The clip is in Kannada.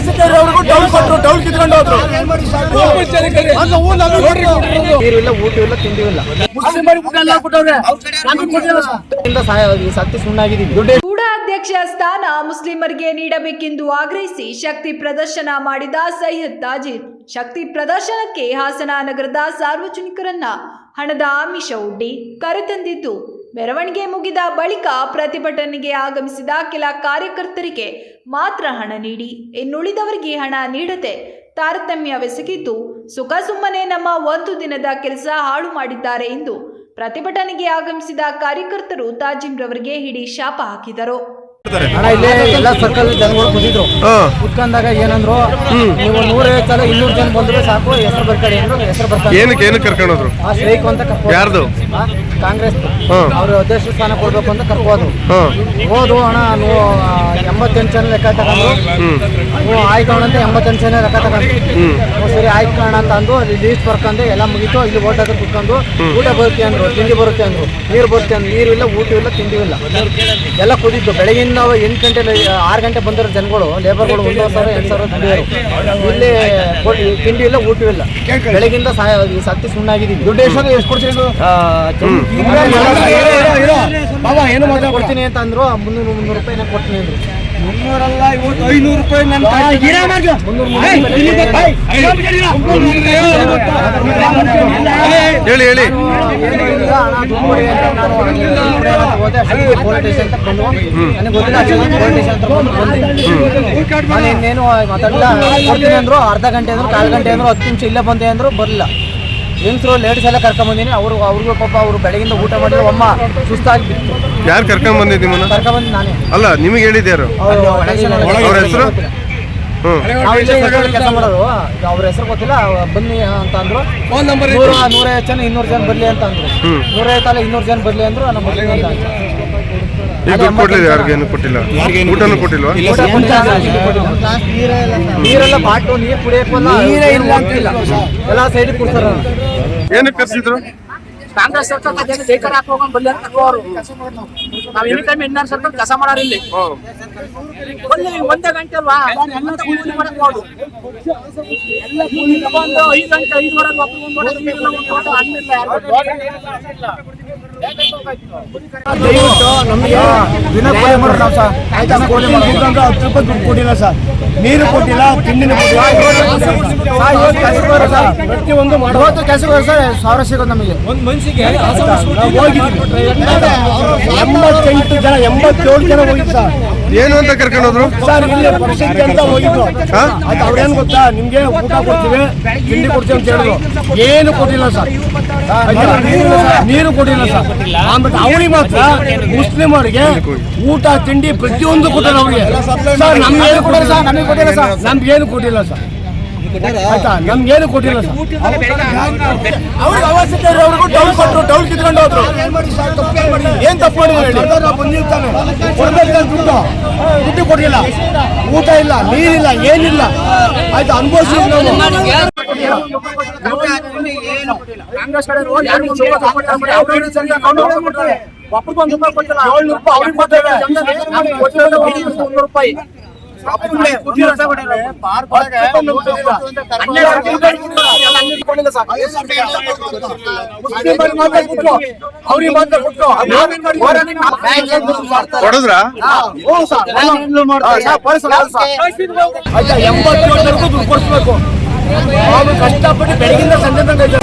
ಅವಶ್ಯಕತೆ ಅವ್ರಿಗೂ ಡೌಲ್ ಕೊಟ್ಟರು ಡೌಲ್ ಕಿತ್ಕೊಂಡು ಹೋದ್ರು. ನೀರಿಲ್ಲ ಸತ್ತಿ ಸುಣ್ಣಾಗಿದ್ದೀವಿ. ಅಧ್ಯಕ್ಷ ಸ್ಥಾನ ಮುಸ್ಲಿಮರಿಗೆ ನೀಡಬೇಕೆಂದು ಆಗ್ರಹಿಸಿ ಶಕ್ತಿ ಪ್ರದರ್ಶನ ಮಾಡಿದ ಸೈಯದ್ ತಾಜೀರ್ ಶಕ್ತಿ ಪ್ರದರ್ಶನಕ್ಕೆ ಹಾಸನ ನಗರದ ಸಾರ್ವಜನಿಕರನ್ನ ಹಣದ ಆಮಿಷ ಒಡ್ಡಿ ಕರೆತಂದಿದ್ದು ಮೆರವಣಿಗೆ ಮುಗಿದ ಬಳಿಕ ಪ್ರತಿಭಟನೆಗೆ ಆಗಮಿಸಿದ ಕೆಲ ಕಾರ್ಯಕರ್ತರಿಗೆ ಮಾತ್ರ ಹಣ ನೀಡಿ ಇನ್ನುಳಿದವರಿಗೆ ಹಣ ನೀಡದೆ ತಾರತಮ್ಯವೆಸಗಿದ್ದು ಸುಖ ಸುಮ್ಮನೆ ನಮ್ಮ ಒಂದು ದಿನದ ಕೆಲಸ ಹಾಳು ಮಾಡಿದ್ದಾರೆ ಎಂದು ಪ್ರತಿಭಟನೆಗೆ ಆಗಮಿಸಿದ ಕಾರ್ಯಕರ್ತರು ತಾಜಿಮ್ರವರಿಗೆ ಹಿಡಿ ಶಾಪ ಹಾಕಿದರು. ಇಲ್ಲೇ ಎಲ್ಲ ಸರ್ಕಲ್ ಜನಗಳು ಬಂದಿದ್ರು ಕುತ್ಕೊಂಡಾಗ ಏನಂದ್ರು ನೀವು ನೂರೈವತ್ತು ಸಲ ಇನ್ನೂರು ಜನ ಬಂದ್ರೆ ಸಾಕು ಹೆಸರು ಬರ್ತಾರೆ ಹೆಸರು ಬರ್ತಾರೆ ಏನಕ್ಕೆ ಏನಕ್ಕೆ ಕರ್ಕೊಂಡೋದ್ರು ಆ ಸ್ಟ್ರೈಕ್ ಅಂತ ಯಾರ್ದು? ಕಾಂಗ್ರೆಸ್ ಅವರು ಅಧ್ಯಕ್ಷ ಸ್ಥಾನ ಕೊಡ್ಬೇಕು ಅಂತ ಕರ್ಕೋದು ಹೋದ್ರು ಅಣ್ಣ ಹಣ ನೀವು ಎಂಬತ್ತೆಂಟು ಜನ ಲೆಕ್ಕ ತಗೊಂಡು ನೀವು ಆಯ್ತು ಅಂತ ಎಂಬತ್ತೆಂಟು ಜನ ಲೆಕ್ಕ ತಗೊಂಡು ಸರಿ ಆಯ್ತು ಕಾಣ ಅಂತ ಅಂದು ಅಲ್ಲಿ ಲೀಸ್ಟ್ ಬರ್ಕೊಂಡು ಎಲ್ಲ ಮುಗಿತು. ಇಲ್ಲಿ ಓಟ್ ಹಾಕಿ ಕುತ್ಕೊಂಡು ಊಟ ಬರುತ್ತೆ ಅಂದ್ರು ತಿಂಡಿ ಬರುತ್ತೆ ಅಂದ್ರು. ನೀರು ಬರುತ್ತೆ ಅಂದ್ರು. ನೀರು ಇಲ್ಲ ಊಟ ಇಲ್ಲ ತಿಂಡಿ ಇಲ್ಲ. ಎಲ್ಲ ಕುದಿತ್ತು ಬೆಳಗಿನ ನಾವು ಎಂಟು ಗಂಟೆ ಆರು ಗಂಟೆ ಬಂದಿರೋ ಜನಗಳು ಲೇಬರ್ಗಳು ಒಂದು ಸಾವಿರ ಎರಡು ಸಾವಿರ ದುಡಿಯೋರು ಇಲ್ಲಿ ತಿಂಡಿ ಇಲ್ಲ ಊಟ ಇಲ್ಲ. ಬೆಳಗಿಂದ ಸತ್ಯ ಸತ್ತಿ ಸುಣ್ಣಾಗಿದ್ದೀವಿ ದುಡ್ಡು ಎಷ್ಟು ಎಷ್ಟು ಕೊಡ್ತೀರಿ ಬಾಬಾ ಏನು ಮಾತಾಡ್ಕೊಡ್ತೀನಿ ಕೊಡ್ತೀನಿ ಅಂತ ಅಂದ್ರು ಮುನ್ನೂರು ಮುನ್ನೂರು ರೂಪಾಯಿನ ಕೊಡ್ತೀನಿ ಅಂದ್ರು ಮುನ್ನೂರಲ್ಲ ಇವತ್ತು ಐನೂರು ರೂಪಾಯಿ ನನ್ನ ಹೇಳಿ ಹೇಳಿ ಇನ್ನೇನು ಮಾತಾಡಿಲ್ಲ ಕೊಡ್ತೀನಿ ಅಂದ್ರು ಅರ್ಧ ಗಂಟೆ ಅಂದ್ರು, ಕಾಲು ಗಂಟೆ ಅಂದ್ರು, ಹತ್ತು ನಿಮಿಷ ಇಲ್ಲೇ ಬಂದೆ ಅಂದ್ರು, ಬರಲಿಲ್ಲ. ಹೆಂಗಸರು ಲೇಡೀಸ್ ಎಲ್ಲ ಕರ್ಕೊಂಬಂದಿನಿ ಅವರು ಅವ್ರಿಗೂ ಪಾಪ ಅವರು ಬೆಳಗಿಂದ ಊಟ ಮಾಡಿದ್ರು ಅಮ್ಮ ಸುಸ್ತಾಗಿ ಬಿತ್ತು. ಯಾರು ಕರ್ಕೊಂಡ್ ಬಂದಿದ್ದು ನಿಮ್ಮನ್ನ? ಕರ್ಕೊಂಬಂದು ನಾನೇ. ಅಲ್ಲ ನಿಮಗೆ ಹೇಳಿದ್ಯಾರು ಅವರು ಅವ್ರ ಹೆಸರು? ಹ್ಮ್. ನಾವು ಇಲ್ಲೇ ಕೆಲಸ ಮಾಡೋದು. ಅವ್ರ ಹೆಸರು ಗೊತ್ತಿಲ್ಲ ಬನ್ನಿ ಅಂತ ಅಂದ್ರು. ನೂರ ನೂರೈವತ್ತು ಜನ ಇನ್ನೂರು ಜನ ಬರ್ಲಿ ಅಂತ ಅಂದ್ರು. ನೂರೈವತ್ತಲ್ಲ ಇನ್ನೂರು ಜನ ಬರ್ಲಿ ಅಂದ್ರು ನಮ್ಮ ಬರ್ಲಿ ಅಂತ ಅಂದೆ. ಈಗ ದುಡ್ಡು ಕೊಡ್ಲಿಲ್ಲ ಯಾರಿಗೇನು ಕೊಟ್ಟಿಲ್ಲ. ಊಟನೂ ಕೊಟ್ಟಿಲ್ವಾ? ಕೊಟ್ಟಿಲ್ಲ. ನೀರೆಲ್ಲ ಬಾಟು ನೀರು ಕುಡಿಯಕ್ಕಲ್ಲ ನೀರೇ ಇಲ್ಲ ಅಂತಿಲ್ಲ ಎಲ್ಲ ಸೈಡ್ ಕೊಡ್ತಾರ. ಏನಕ್ಕೆ ಕರ್ಸಿದ್ರು? ಕಾಂಗ್ರೆಸ್ ಸರ್ಕಾರ ಅದೇನು ಜೈಕಾರ ಹಾಕೋಕೊಂಡ್ ಬಲ್ಲಿ ಅಂತ ನಾವು ಎನಿ ಟೈಮ್ ಎನ್ನಾರು ಸರ್ಕಾರ ಕೆಲಸ ಮಾಡಾರ ಇಲ್ಲಿ. ಒಂದೇ ಗಂಟೆ ಅಲ್ವಾ? ಎಲ್ಲ ಕೂಲಿ ಮಾಡಕ್ ನೋಡು ಎಲ್ಲ ಕೂಲಿ ತಗೊಂಡು ಐದು ಗಂಟೆ ಐದುವರೆಗೆ ಒಂದು ಹಣ್ಣಿಲ್ಲ ದಯವಿಟ್ಟು ನಮಗೆ ದಿನ ನಾವು ಸರ್. ಆಯ್ತಾ? ಕೂಲಿ ಮಾಡೋದು ಹತ್ತು ರೂಪಾಯಿ ದುಡ್ಡು ಕೊಟ್ಟಿಲ್ಲ ಸರ್. ನೀರು ಕೊಟ್ಟಿಲ್ಲ ತಿಂಡಿನ ಕೊಟ್ಟಿಲ್ಲ. ಪ್ರತಿಯೊಂದು ಇವತ್ತು ಕೆಲಸಕ್ಕೆ ಸರ್ ಸಾವಿರ ಸಿಗೋದು ನಮಗೆ. ಒಂದು ಎಂಬತ್ತೆಂಟು ಜನ ಎಂಬತ್ತೇಳು ಜನ ಹೋಗಿದ್ದು ಸರ್. ಏನು ಅಂತ ಕರ್ಕೊಂಡೋದ್ರು ಸರ್ ಇಲ್ಲಿ ಪರಿಸ್ಥಿತಿ ಅಂತ ಹೋಗಿದ್ರು. ಅದು ಅವ್ರೇನ್ ಗೊತ್ತಾ? ನಿಮ್ಗೆ ಊಟ ಕೊಡ್ತೀವಿ ತಿಂಡಿ ಕೊಡ್ತೀವಿ ಅಂತ ಹೇಳಿದ್ರು. ಏನು ಕೊಟ್ಟಿಲ್ಲ ಸರ್? ನೀರು ಕೊಡಿಲ್ಲ ಸರ್. ಆಮೇಲೆ ಅವ್ರಿಗೆ ಮಾತ್ರ ಮುಸ್ಲಿಮರಿಗೆ ಊಟ ತಿಂಡಿ ಪ್ರತಿಯೊಂದು ಕೊಟ್ಟಿಲ್ಲ ಅವ್ರಿಗೆ ಸರ್ ನಮ್ಗೆ ಏನು ಕೊಟ್ಟಿಲ್ಲ ಸರ್ ನಮಗೆ ಕೊಟ್ಟಿಲ್ಲ ಸರ್. ನಮ್ಗೆ ಏನು ಕೊಟ್ಟಿಲ್ಲ ಸರ್. ಆಯ್ತಾ? ನಮ್ಗೇನು ಕೊಟ್ಟಿಲ್ಲ ಸರ್. ಅವ್ರಿಗೆ ಅವಶ್ಯಕತೆ ಇರೋರ್ಗೂ ಡೌಲ್ ಕೊಟ್ಟರು ಡೌಲ್ ಕಿತ್ಕೊಂಡು ಹೋದ್ರು. ಏನ್ ತಪ್ಪು ಮಾಡಿದ್ರು ಬಂದಿರ್ತಾನೆ ದುಡ್ಡು. ದುಡ್ಡು ಕೊಟ್ಟಿಲ್ಲ. ಊಟ ಇಲ್ಲ ನೀರಿಲ್ಲ ಏನಿಲ್ಲ. ಆಯ್ತಾ? ಅನುಭವಿಸಿ ಕಾಂಗ್ರೆಸ್ ಕಡೆ ದುಡ್ಡು ಕೊಡಿಸ್ಬೇಕು. ಕಷ್ಟಪಟ್ಟು ಬೆಳಗಿಂದ ಸಂಜೆ ತನಕ